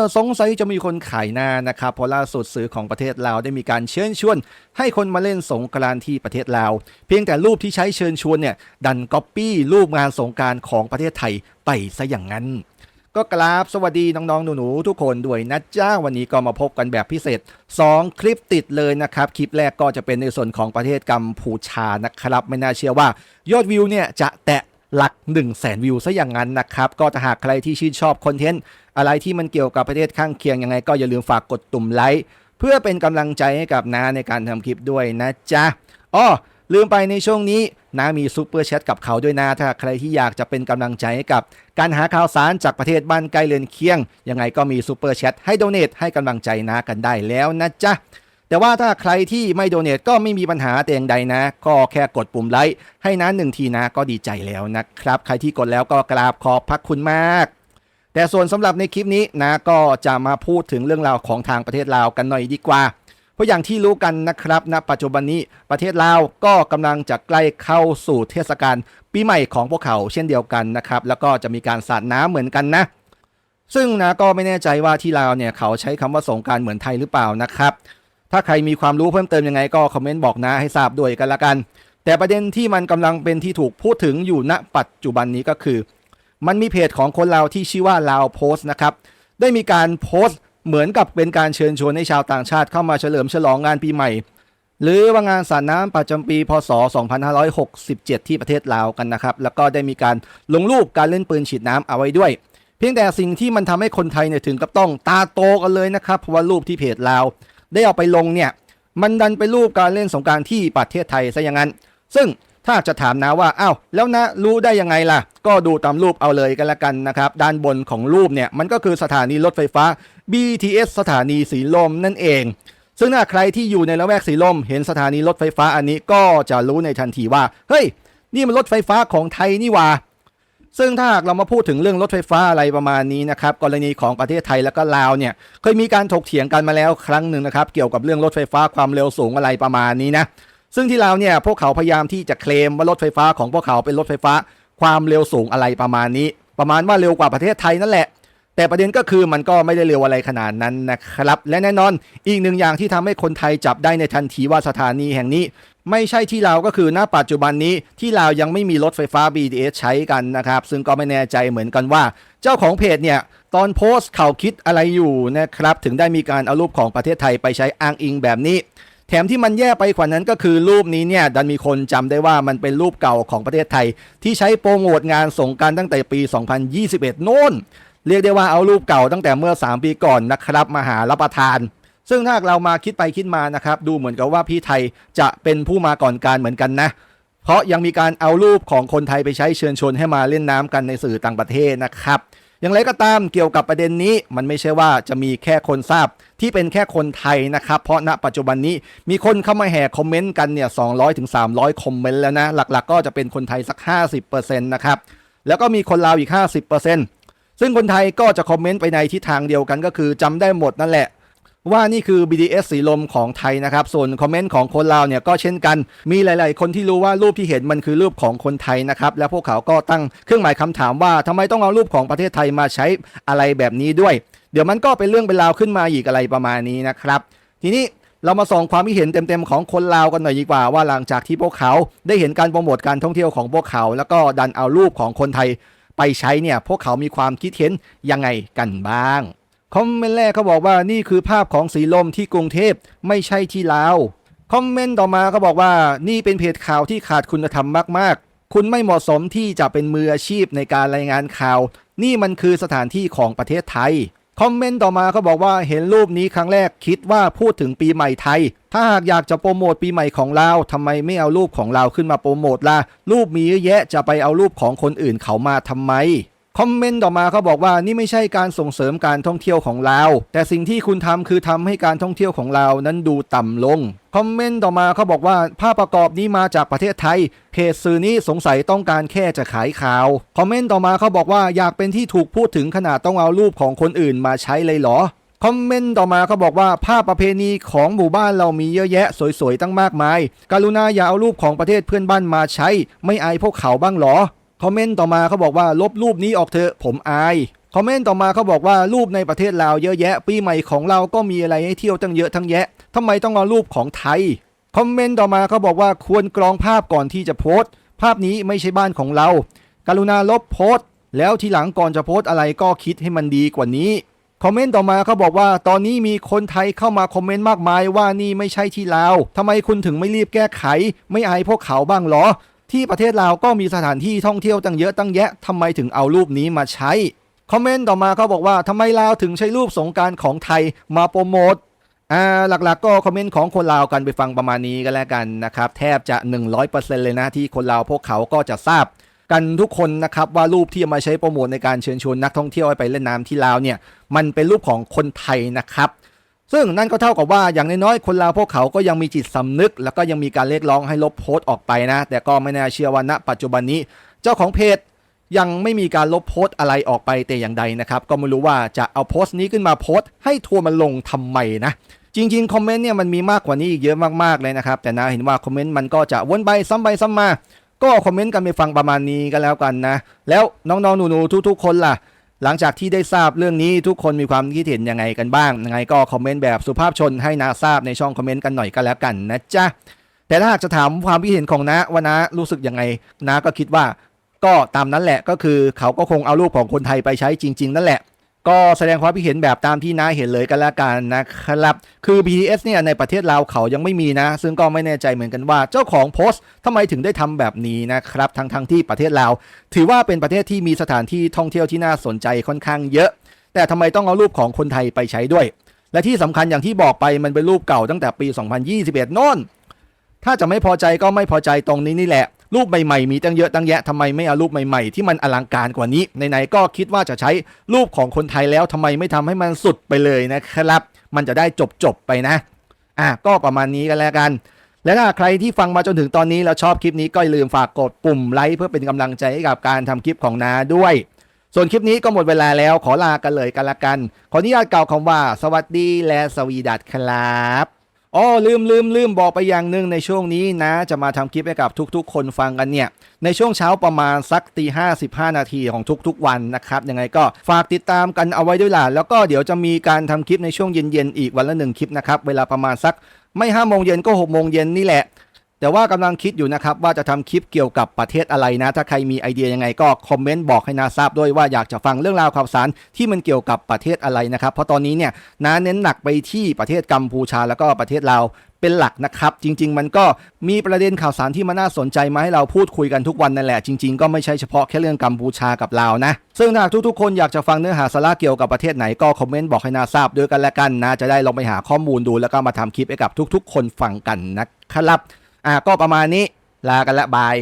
อสงสัยจะมีคนขายหน้านะครับเพราะล่าสุดสื่อของประเทศลาวได้มีการเชิญชวน ให้คนมาเล่นสงกรานที่ประเทศลาว เพียงแต่รูปที่ใช้เชิญชวนเนี่ยดันก๊อปปี้รูปงานสงการของประเทศไทยไปซะอย่างนั้นก็กราบสวัสดีน้องๆ หนูๆ ทุกคนด้วยนะจ้าวันนี้ก็มาพบกันแบบพิเศษ 2 คลิปติดเลยนะครับ คลิปแรกก็จะเป็นในส่วนของประเทศกัมพูชานะครับ ไม่น่าเชื่อว่ายอดวิวเนี่ยจะแตะ หลัก 1 0 0 0 0แสนวิวซะอย่างนั้นนะครับ ก็ถ้าหากใครที่ชื่นชอบคอนเทนต์อะไรที่มันเกี่ยวกับประเทศข้างเคียงยังไง ก็อย่าลืมฝากกดตุ่มไลค์เพื่อเป็นกำลังใจให้กับน้าในการทำคลิปด้วยนะจ๊ะอ้อลืมไปในช่วงนี้น้ามีซูเปอร์แชทกับเขาด้วยนะถ้าใครที่อยากจะเป็นกำลังใจให้กับ การหาข่าวสารจากประเทศบ้านใกล้เรือนเคียง ยังไงก็มีซูเปอร์แชทให้โดเนทให้กำลังใจน้ากันได้แล้วนะจ๊ะ แต่ว่าถ้าใครที่ไม่โดเนทก็ไม่มีปัญหาแต่อย่างใดนะ ก็แค่กดปุ่มไลค์ให้น้าหนึ่งทีนะก็ดีใจแล้วนะครับ ใครที่กดแล้วก็กราบขอบพระคุณมาก แต่ส่วนสำหรับในคลิปนี้นะก็จะมาพูดถึงเรื่องราวของทางประเทศลาวกันหน่อยดีกว่าเพราะอย่างที่รู้กันนะครับณปัจจุบันนี้ประเทศลาวก็กำลังจะใกล้เข้าสู่เทศกาลปีใหม่ของพวกเขาเช่นเดียวกันนะครับ แล้วก็จะมีการสาดน้ำเหมือนกันนะ ซึ่งนะก็ไม่แน่ใจว่าที่ลาวเนี่ยเขาใช้คำว่าสงการเหมือนไทยหรือเปล่านะครับ ถ้าใครมีความรู้เพิ่มเติมยังไงก็คอมเมนต์บอกนะให้ทราบด้วยกันละกัน แต่ประเด็นที่มันกำลังเป็นที่ถูกพูดถึงอยู่ณปัจจุบันนี้ก็คือ มันมีเพจของคนลาวที่ชื่อว่าลาวโพสต์นะครับได้มีการโพสต์เหมือนกับเป็นการเชิญชวนให้ชาวต่างชาติเข้ามาเฉลิมฉลองงานปีใหม่ หรือว่างานสาดน้ำประจำปี พศ 2567 ที่ประเทศลาวกันนะครับ แล้วก็ได้มีการลงรูปการเล่นปืนฉีดน้ำเอาไว้ด้วย เพียงแต่สิ่งที่มันทำให้คนไทยเนี่ยถึงกับต้องตาโตกันเลยนะครับ เพราะว่ารูปที่เพจลาว ได้เอาไปลงเนี่ยมันดันไปรูปการเล่นสงกรารที่ประเทศไทยซะอย่างนั้น ซึ่งถ้าจะถามนะว่าอ้าวแล้วนะรู้ได้ยังไงล่ะ ก็ดูตามรูปเอาเลยกันละกันนะครับด้านบนของรูปเนี่ยมันก็คือสถานีรถไฟฟ้า BTS สถานีสีลมนั่นเอง ซึ่งถ้าใครที่อยู่ในละแวกสีลม เห็นสถานีรถไฟฟ้าอันนี้ก็จะรู้ในทันทีว่าเฮ้ยนี่มันรถไฟฟ้าของไทยนี่ว่า ซึ่งถ้าหากเรามาพูดถึงเรื่องรถไฟฟ้าอะไรประมาณนี้นะครับกรณีของประเทศไทยแล้วก็ลาวเนี่ยเคยมีการถกเถียงกันมาแล้วครั้งหนึ่งนะครับเกี่ยวกับเรื่องรถไฟฟ้าความเร็วสูงอะไรประมาณนี้นะซึ่งที่ลาวเนี่ยพวกเขาพยายามที่จะเคลมว่ารถไฟฟ้าของพวกเขาเป็นรถไฟฟ้าความเร็วสูงอะไรประมาณนี้ ประมาณว่าเร็วกว่าประเทศไทยนั่นแหละ แต่ประเด็นก็คือมันก็ไม่ได้เร็วอะไรขนาดนั้นนะครับ และแน่นอนอีกหนึ่งอย่างที่ทำให้คนไทยจับได้ในทันทีว่าสถานีแห่งนี้ ไม่ใช่ที่ลาวก็คือณปัจจุบันนี้ที่ลาวยังไม่มีรถไฟฟ้า BTS ใช้กันนะครับ ซึ่งก็ไม่แน่ใจเหมือนกันว่า เจ้าของเพจเนี่ยตอนโพสต์เขาคิดอะไรอยู่นะครับถึงได้มีการเอารูปของประเทศไทยไปใช้อ้างอิงแบบนี้แถมที่มันแย่ไปกว่านั้นก็คือรูปนี้เนี่ยดันมีคนจำได้ว่ามันเป็นรูปเก่าของประเทศไทย ที่ใช้โปรโมทงานสงการตั้งแต่ปี 2021 โน่น เรียกได้ว่าเอารูปเก่าตั้งแต่เมื่อ 3 ปีก่อนนะครับมาหารับประทาน ซึ่งถ้าเรามาคิดไปคิดมานะครับ ดูเหมือนกับว่าพี่ไทยจะเป็นผู้มาก่อนการเหมือนกันนะ เพราะยังมีการเอารูปของคนไทยไปใช้เชิญชวนให้มาเล่นน้ำกันในสื่อต่างประเทศนะครับอย่างไรก็ตามเกี่ยวกับประเด็นนี้มันไม่ใช่ว่าจะมีแค่คนทราบที่เป็นแค่คนไทยนะครับ เพราะณปัจจุบันนี้มีคนเข้ามาแห่คอมเมนต์กันเนี่ย200ถึง300 คอมเมนต์แล้วนะ หลักๆก็จะเป็นคนไทยสัก 50%นะครับ แล้วก็มีคนลาวอีก 50% ซึ่งคนไทยก็จะคอมเมนต์ไปในทิศทางเดียวกันก็คือจำได้หมดนั่นแหละ ว่านี่คือ BDS สีลมของไทยนะครับ ส่วนคอมเมนต์ของคนลาวเนี่ยก็เช่นกัน มีหลาย ๆ คนที่รู้ว่ารูปที่เห็นมันคือรูปของคนไทยนะครับ และพวกเขาก็ตั้งเครื่องหมายคำถามว่าทำไมต้องเอารูปของประเทศไทยมาใช้อะไรแบบนี้ด้วย เดี๋ยวมันก็เป็นเรื่องเป็นราวขึ้นมาอีกอะไรประมาณนี้นะครับ ทีนี้เรามาส่องความคิดเห็นเต็มๆของคนลาวกันหน่อยดีกว่าว่าหลังจากที่พวกเขาได้เห็นการโปรโมทการท่องเที่ยวของพวกเขา แล้วก็ดันเอารูปของคนไทย ไปใช้เนี่ยพวกเขามีความคิดเห็นยังไงกันบ้าง คอมเมนต์แรกเขาบอกว่านี่คือภาพของสีลมที่กรุงเทพไม่ใช่ที่ลาวคอมเมนต์ต่อมาเขาบอกว่านี่เป็นเพจข่าวที่ขาดคุณธรรมมาก ๆ คุณไม่เหมาะสมที่จะเป็นมืออาชีพในการรายงานข่าว นี่มันคือสถานที่ของประเทศไทย คอมเมนต์ต่อมาเขาบอกว่าเห็นรูปนี้ครั้งแรกคิดว่าพูดถึงปีใหม่ไทย ถ้าหากอยากจะโปรโมทปีใหม่ของเราทำไมไม่เอารูปของเราขึ้นมาโปรโมทล่ะรูปมีเยอะแยะจะไปเอารูปของคนอื่นเขามาทำไม คอมเมนต์ต่อมาเขาบอกว่านี่ไม่ใช่การส่งเสริมการท่องเที่ยวของเรา แต่สิ่งที่คุณทำคือทำให้การท่องเที่ยวของเรานั้นดูต่ำลง คอมเมนต์ต่อมาเขาบอกว่าภาพประกอบนี้มาจากประเทศไทย เพจสื่อนี้สงสัยต้องการแค่จะขายข่าว คอมเมนต์ต่อมาเขาบอกว่าอยากเป็นที่ถูกพูดถึงขนาดต้องเอารูปของคนอื่นมาใช้เลยเหรอคอมเมนต์ต่อมาเขาบอกว่าภาพประเพณีของหมู่บ้านเรามีเยอะแยะ สวยๆตั้งมากมาย กรุณาอย่าเอารูปของประเทศเพื่อนบ้านมาใช้ ไม่อายพวกเขาบ้างหรอ คอมเมนต์ต่อมาเขาบอกว่าลบรูปนี้ออกเถอะผมอาย คอมเมนต์ต่อมาเขาบอกว่ารูปในประเทศลาวเยอะแยะ ปีใหม่ของเราก็มีอะไรให้เที่ยวตั้งเยอะทั้งแยะทำไมต้องเอารูปของไทย คอมเมนต์ต่อมาเขาบอกว่าควรกรองภาพก่อนที่จะโพสต์ ภาพนี้ไม่ใช่บ้านของเรา กรุณาลบโพสต์ แล้วทีหลังก่อนจะโพสต์อะไรก็คิดให้มันดีกว่านี้ คอมเมนต์ต่อมาเขาบอกว่าตอนนี้มีคนไทยเข้ามาคอมเมนต์มากมายว่านี่ไม่ใช่ที่ลาวทำไมคุณถึงไม่รีบแก้ไข ไม่อายพวกเขาบ้างหรอ ที่ประเทศลาวก็มีสถานที่ท่องเที่ยวตั้งเยอะตั้งแยะทำไมถึงเอารูปนี้มาใช้ คอมเมนต์ต่อมาเขาบอกว่าทำไมลาวถึงใช้รูปสงการของไทยมาโปรโมทอ่าหลักๆก็คอมเมนต์ของคนลาวกันไปฟังประมาณนี้กันแล้วกันนะครับ แทบจะ 100%เลยนะที่คนลาวพวกเขาก็จะทราบกันทุกคนนะครับว่ารูปที่มาใช้โปรโมทในการเชิญชวนนักท่องเที่ยวให้ไปเล่นน้ำที่ลาวเนี่ยมันเป็นรูปของคนไทยนะครับ ซึ่งนั่นก็เท่ากับว่าอย่างน้อยๆคนลาวพวกเขาก็ยังมีจิตสำนึก แล้วก็ยังมีการเรียกร้องให้ลบโพสต์ออกไปนะ แต่ก็ไม่น่าเชื่อว่าณปัจจุบันนี้ เจ้าของเพจยังไม่มีการลบโพสต์อะไรออกไปแต่อย่างใดนะครับ ก็ไม่รู้ว่าจะเอาโพสต์นี้ขึ้นมาโพสต์ให้ทัวร์มันลงทำไมนะจริงๆ คอมเมนต์เนี่ยมันมีมากกว่านี้อีกเยอะมากๆเลยนะครับ แต่นะเห็นว่าคอมเมนต์มันก็จะวนไปซ้ำไปซ้ำมา ก็คอมเมนต์กันไปฟังประมาณนี้กันแล้วกันนะ แล้วน้องๆหนูๆทุกๆ คนล่ะ หลังจากที่ได้ทราบเรื่องนี้ทุกคนมีความคิดเห็นยังไงกันบ้างยังไงก็คอมเมนต์แบบสุภาพชนให้นาทราบในช่องคอมเมนต์กันหน่อยก็แล้วกันนะจ๊ะแต่ถ้าหากจะถามความคิดเห็นของน้าว่าน้ารู้สึกยังไงน้าก็คิดว่า ก็ตามนั้นแหละก็คือเขาก็คงเอารูปของคนไทยไปใช้จริง ๆ นั่นแหละ ก็แสดงความคิดเห็นแบบตามที่น้าเห็นเลยกันล้วกันนะครับ คือ BTS เนี่ยในประเทศลาวเขายังไม่มีนะ ซึ่งก็ไม่แน่ใจเหมือนกันว่าเจ้าของโพสต์ทำไมถึงได้ทำแบบนี้นะครับ ทั้งทงๆที่ประเทศลาว ถือว่าเป็นประเทศที่มีสถานที่ท่องเที่ยวที่น่าสนใจค่อนข้างเยอะ แต่ทำไมต้องเอารูปของคนไทยไปใช้ด้วย และที่สำคัญอย่างที่บอกไปมันเป็นรูปเก่าตั้งแต่ปี 2021โน่นถ้าจะไม่พอใจก็ไม่พอใจตรงนี้นี่แหละ รูปใหม่ๆมีตั้งเยอะตั้งแยะทำไมไม่เอารูปใหม่ๆ ที่มันอลังการกว่านี้ไหนๆก็คิดว่าจะใช้รูปของคนไทยแล้วทำไมไม่ทำให้มันสุดไปเลยนะครับ มันจะได้จบๆไปนะอะก็ประมาณนี้กันแล้วกันและถ้าใครที่ฟังมาจนถึงตอนนี้แล้วชอบคลิปนี้ก็อย่าลืมฝากกดปุ่มไลค์เพื่อเป็นกำลังใจให้กับการทำคลิปของนาด้วย ส่วนคลิปนี้ก็หมดเวลาแล้วขอลากันเลยกันละกัน ขออนุญาตกล่าวคำว่า สวัสดีและสวีดัตครับ อ๋อลืมลืมลืมบอกไปอย่างหนึ่งในช่วงนี้นะ จะมาทำคลิปให้กับทุกๆ คนฟังกันเนี่ย ในช่วงเช้าประมาณสักตีห้าสิบห้านาทีของทุกๆ วันนะครับยังไงก็ฝากติดตามกันเอาไว้ด้วยล่ะแล้วก็เดี๋ยวจะมีการทำคลิปในช่วงเย็นๆอีกวันละหนึ่งคลิปนะครับ เวลาประมาณสักไม่ห้าโมงเย็นก็หกโมงเย็นนี่แหละ แต่ว่ากำลังคิดอยู่นะครับว่าจะทำคลิปเกี่ยวกับประเทศอะไรนะ ถ้าใครมีไอเดียยังไงก็คอมเมนต์บอกให้นาทราบด้วยว่าอยากจะฟังเรื่องราวข่าวสารที่มันเกี่ยวกับประเทศอะไรนะครับ เพราะตอนนี้เนี่ยนาเน้นหนักไปที่ประเทศกัมพูชาแล้วก็ประเทศลาวเป็นหลักนะครับ จริง ๆ มันก็มีประเด็นข่าวสารที่มันน่าสนใจมาให้เราพูดคุยกันทุกวันนั่นแหละ จริง ๆ ก็ไม่ใช่เฉพาะแค่เรื่องกัมพูชากับลาวนะ ซึ่งหากทุกๆ คนอยากจะฟังเนื้อหาสาระเกี่ยวกับประเทศไหนก็คอมเมนต์บอกให้นาทราบด้วยกันแล้วกันนะจะได้ลองไปหาข้อมูลดูแล้วก็มาทำคลิปให้กับทุก ๆ คนฟังกันนะครับ อะก็ประมาณนี้ลากันละบาย